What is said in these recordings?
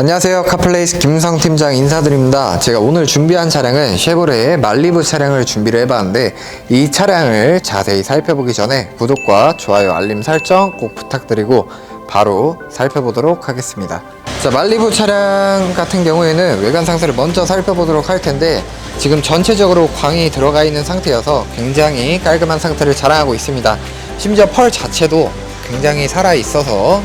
안녕하세요. 카플레이스 김성 팀장 인사드립니다. 제가 오늘 준비한 차량은 쉐보레의 말리부 차량을 준비를 해봤는데 이 차량을 자세히 살펴보기 전에 구독과 좋아요, 알림 설정 꼭 부탁드리고 바로 살펴보도록 하겠습니다. 자, 말리부 차량 같은 경우에는 외관 상태를 먼저 살펴보도록 할 텐데 지금 전체적으로 광이 들어가 있는 상태여서 굉장히 깔끔한 상태를 자랑하고 있습니다. 심지어 펄 자체도 굉장히 살아 있어서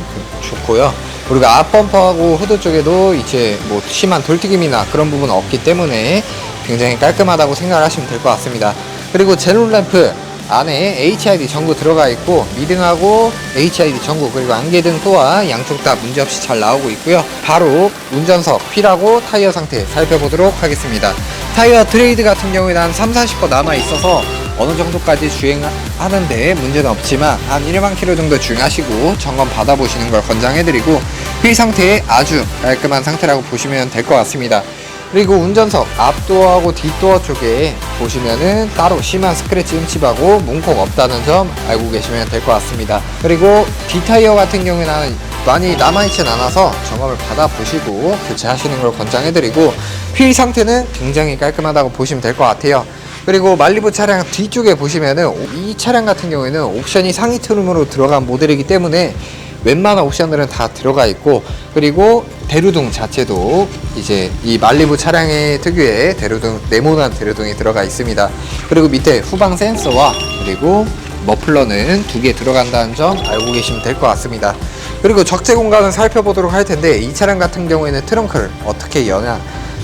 좋고요. 그리고 앞범퍼하고 후드 쪽에도 이제 뭐 심한 돌튀김이나 그런 부분은 없기 때문에 굉장히 깔끔하다고 생각을 하시면 될 것 같습니다. 그리고 제놀 램프 안에 HID 전구 들어가 있고 미등하고 HID 전구 그리고 안개등 또한 양쪽 다 문제없이 잘 나오고 있고요. 바로 운전석 휠하고 타이어 상태 살펴보도록 하겠습니다. 타이어 트레이드 같은 경우에는 한 3, 40거 남아 있어서 어느 정도까지 주행하는 데 문제는 없지만 한 1만 킬로 정도 주행하시고 점검 받아보시는 걸 권장해드리고 휠 상태 아주 깔끔한 상태라고 보시면 될 것 같습니다. 그리고 운전석 앞도어하고 뒷도어 쪽에 보시면은 따로 심한 스크래치 흠집하고 문콕 없다는 점 알고 계시면 될 것 같습니다. 그리고 뒷타이어 같은 경우에는 많이 남아있진 않아서 점검을 받아보시고 교체하시는 걸 권장해드리고 휠 상태는 굉장히 깔끔하다고 보시면 될 것 같아요. 그리고 말리부 차량 뒤쪽에 보시면은 이 차량 같은 경우에는 옵션이 상위 트림으로 들어간 모델이기 때문에 웬만한 옵션들은 다 들어가 있고 그리고 대루등 자체도 이제 이 말리부 차량의 특유의 대루등 네모난 대루등이 들어가 있습니다. 그리고 밑에 후방 센서와 그리고 머플러는 두 개 들어간다는 점 알고 계시면 될 것 같습니다. 그리고 적재 공간을 살펴보도록 할 텐데 이 차량 같은 경우에는 트렁크를 어떻게 여냐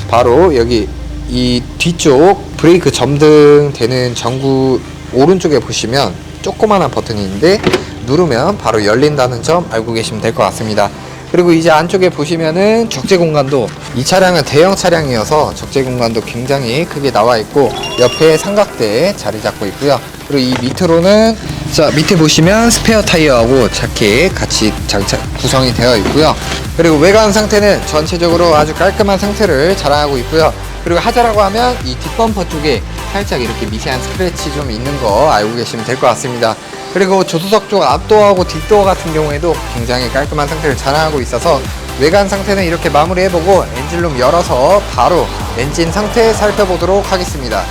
바로 여기 이 뒤쪽 브레이크 점등 되는 전구 오른쪽에 보시면 조그마한 버튼이 있는데 누르면 바로 열린다는 점 알고 계시면 될 것 같습니다. 그리고 이제 안쪽에 보시면은 적재 공간도 이 차량은 대형 차량이어서 적재 공간도 굉장히 크게 나와 있고 옆에 삼각대에 자리 잡고 있고요. 그리고 이 밑으로는 자 밑에 보시면 스페어 타이어하고 자켓 같이 장착 구성이 되어 있고요. 그리고 외관 상태는 전체적으로 아주 깔끔한 상태를 자랑하고 있고요. 그리고 하자라고 하면 이 뒷범퍼 쪽에 살짝 이렇게 미세한 스크래치 좀 있는 거 알고 계시면 될 것 같습니다. 그리고 조수석 쪽 앞도어하고 뒷도어 같은 경우에도 굉장히 깔끔한 상태를 자랑하고 있어서 외관 상태는 이렇게 마무리해보고 엔진룸 열어서 바로 엔진 상태 살펴보도록 하겠습니다.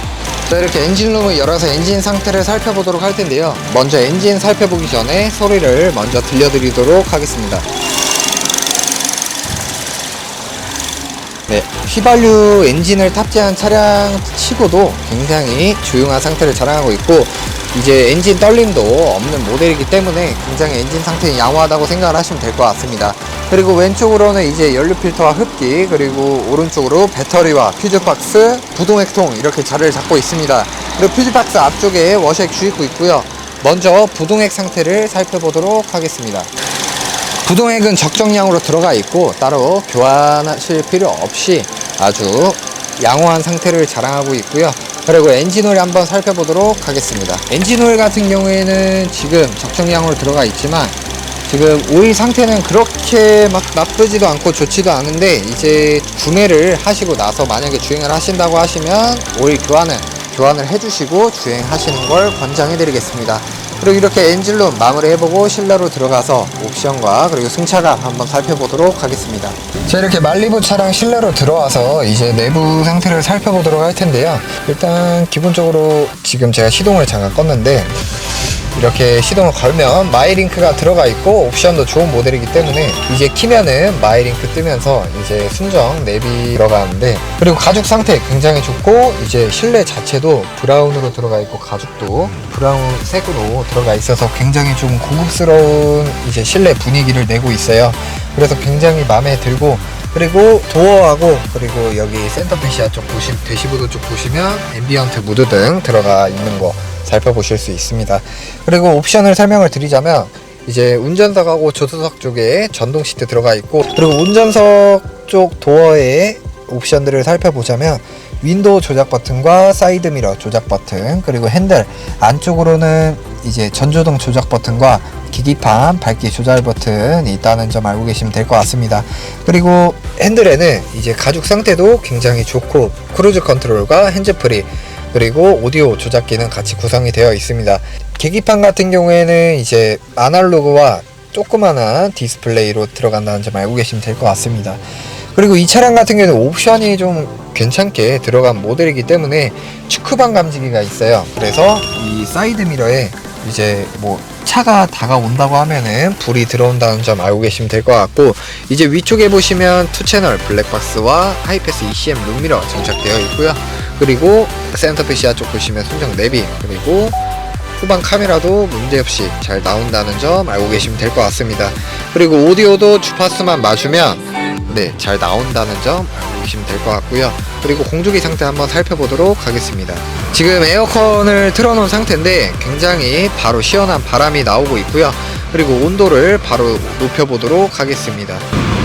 자 이렇게 엔진룸을 열어서 엔진 상태를 살펴보도록 할 텐데요. 먼저 엔진 살펴보기 전에 소리를 먼저 들려드리도록 하겠습니다. 네, 휘발유 엔진을 탑재한 차량 치고도 굉장히 조용한 상태를 자랑하고 있고 이제 엔진 떨림도 없는 모델이기 때문에 굉장히 엔진 상태는 양호하다고 생각을 하시면 될 것 같습니다. 그리고 왼쪽으로는 이제 연료 필터와 흡기 그리고 오른쪽으로 배터리와 퓨즈박스, 부동액통 이렇게 자리를 잡고 있습니다. 그리고 퓨즈박스 앞쪽에 워셔액 주입구 있고요. 먼저 부동액 상태를 살펴보도록 하겠습니다. 부동액은 적정량으로 들어가 있고 따로 교환하실 필요 없이 아주 양호한 상태를 자랑하고 있고요. 그리고 엔진오일 한번 살펴보도록 하겠습니다. 엔진오일 같은 경우에는 지금 적정량으로 들어가 있지만 지금 오일 상태는 그렇게 막 나쁘지도 않고 좋지도 않은데 이제 구매를 하시고 나서 만약에 주행을 하신다고 하시면 오일 교환은 교환을 해주시고 주행하시는 걸 권장해 드리겠습니다. 그리고 이렇게 엔진룸 마무리해보고 실내로 들어가서 옵션과 그리고 승차감 한번 살펴보도록 하겠습니다. 자 이렇게 말리부 차량 실내로 들어와서 이제 내부 상태를 살펴보도록 할 텐데요. 일단 기본적으로 지금 제가 시동을 잠깐 껐는데 이렇게 시동을 걸면 마이링크가 들어가 있고 옵션도 좋은 모델이기 때문에 이제 키면은 마이링크 뜨면서 이제 순정 내비 들어가는데 그리고 가죽 상태 굉장히 좋고 이제 실내 자체도 브라운으로 들어가 있고 가죽도 브라운색으로 들어가 있어서 굉장히 좀 고급스러운 이제 실내 분위기를 내고 있어요. 그래서 굉장히 마음에 들고 그리고 도어하고 그리고 여기 센터페시아 쪽 보시 대시보드 쪽 보시면 앰비언트 무드 등 들어가 있는 거 살펴보실 수 있습니다. 그리고 옵션을 설명을 드리자면 이제 운전석하고 조수석 쪽에 전동 시트 들어가 있고 그리고 운전석 쪽 도어에 옵션들을 살펴보자면 윈도우 조작 버튼과 사이드 미러 조작 버튼 그리고 핸들 안쪽으로는 이제 전조등 조작 버튼과 기기판 밝기 조절 버튼이 있다는 점 알고 계시면 될 것 같습니다. 그리고 핸들에는 이제 가죽 상태도 굉장히 좋고 크루즈 컨트롤과 핸즈프리 그리고 오디오 조작기는 같이 구성이 되어 있습니다. 계기판 같은 경우에는 이제 아날로그와 조그마한 디스플레이로 들어간다는 점 알고 계시면 될 것 같습니다. 그리고 이 차량 같은 경우는 옵션이 좀 괜찮게 들어간 모델이기 때문에 축구방 감지기가 있어요. 그래서 이 사이드 미러에 이제 뭐 차가 다가온다고 하면은 불이 들어온다는 점 알고 계시면 될 것 같고 이제 위쪽에 보시면 투 채널 블랙박스와 하이패스 ECM 룸미러 장착되어 있고요. 그리고 센터페시아 쪽 보시면 순정 내비 그리고 후방 카메라도 문제없이 잘 나온다는 점 알고 계시면 될 것 같습니다. 그리고 오디오도 주파수만 맞으면 네, 잘 나온다는 점 알고 계시면 될 것 같고요. 그리고 공조기 상태 한번 살펴보도록 하겠습니다. 지금 에어컨을 틀어놓은 상태인데 굉장히 바로 시원한 바람이 나오고 있고요. 그리고 온도를 바로 높여보도록 하겠습니다.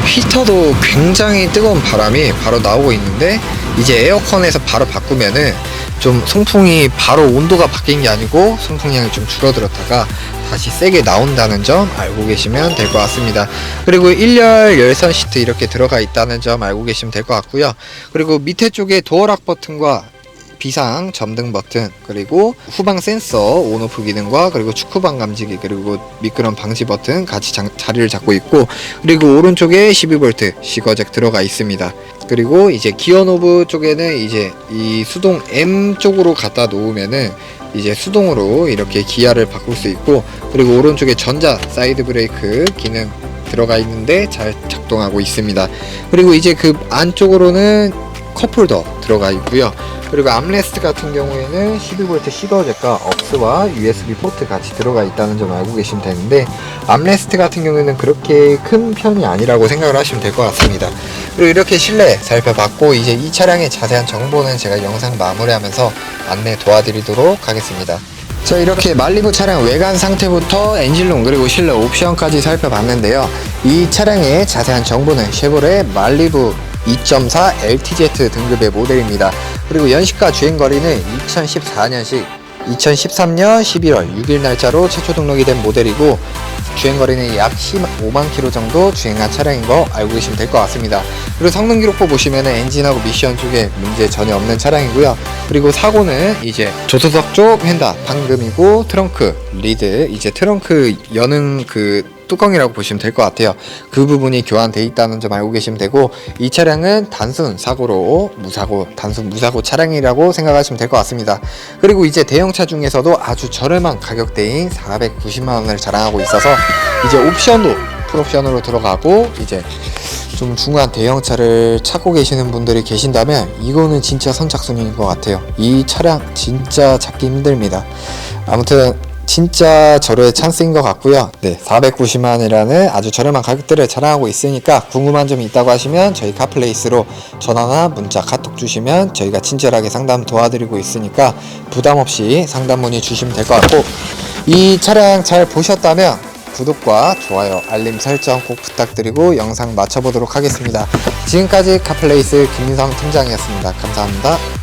히터도 굉장히 뜨거운 바람이 바로 나오고 있는데 이제 에어컨에서 바로 바꾸면은 좀 송풍이 바로 온도가 바뀐 게 아니고 송풍량이 좀 줄어들었다가 다시 세게 나온다는 점 알고 계시면 될 것 같습니다. 그리고 1열 열선 시트 이렇게 들어가 있다는 점 알고 계시면 될 것 같고요. 그리고 밑에 쪽에 도어락 버튼과 비상 점등 버튼 그리고 후방 센서 온오프 기능과 그리고 축구방 감지기 그리고 미끄럼 방지 버튼 같이 장- 자리를 잡고 있고 그리고 오른쪽에 12V 시거잭 들어가 있습니다. 그리고 이제 기어 노브 쪽에는 이제 이 수동 M 쪽으로 갖다 놓으면은 이제 수동으로 이렇게 기아를 바꿀 수 있고 그리고 오른쪽에 전자 사이드 브레이크 기능 들어가 있는데 잘 작동하고 있습니다. 그리고 이제 그 안쪽으로는 컵홀더 들어가 있고요. 그리고 암레스트 같은 경우에는 12V 시거잭과 억스와 USB 포트 같이 들어가 있다는 점 알고 계시면 되는데 암레스트 같은 경우에는 그렇게 큰 편이 아니라고 생각을 하시면 될 것 같습니다. 그리고 이렇게 실내 살펴봤고 이제 이 차량의 자세한 정보는 제가 영상 마무리하면서 안내 도와드리도록 하겠습니다. 자 이렇게 말리부 차량 외관 상태부터 엔진룸 그리고 실내 옵션까지 살펴봤는데요. 이 차량의 자세한 정보는 쉐보레 말리부 2.4 LTZ 등급의 모델입니다. 그리고 연식과 주행거리는 2014년식 2013년 11월 6일 날짜로 최초 등록이 된 모델이고 주행거리는 약 15만 킬로 정도 주행한 차량인 거 알고 계시면 될 것 같습니다. 그리고 성능 기록부 보시면 엔진하고 미션 쪽에 문제 전혀 없는 차량이고요. 그리고 사고는 이제 조수석 쪽 휀다 방금이고 트렁크 리드 이제 트렁크 여는 그 뚜껑이라고 보시면 될 것 같아요. 그 부분이 교환돼 있다는 점 알고 계시면 되고 이 차량은 단순 사고로 무사고 단순 무사고 차량이라고 생각하시면 될 것 같습니다. 그리고 이제 대형차 중에서도 아주 저렴한 가격대인 490만 원을 자랑하고 있어서 이제 옵션도 풀옵션으로 들어가고 이제 좀 중요한 대형차를 찾고 계시는 분들이 계신다면 이거는 진짜 선착순인 것 같아요. 이 차량 진짜 찾기 힘듭니다. 아무튼 진짜 저렴의 찬스인 것 같고요. 네, 490만이라는 아주 저렴한 가격대를 자랑하고 있으니까 궁금한 점이 있다고 하시면 저희 카플레이스로 전화나 문자, 카톡 주시면 저희가 친절하게 상담 도와드리고 있으니까 부담 없이 상담 문의 주시면 될 것 같고 이 차량 잘 보셨다면 구독과 좋아요, 알림 설정 꼭 부탁드리고 영상 마쳐보도록 하겠습니다. 지금까지 카플레이스 김민성 팀장이었습니다. 감사합니다.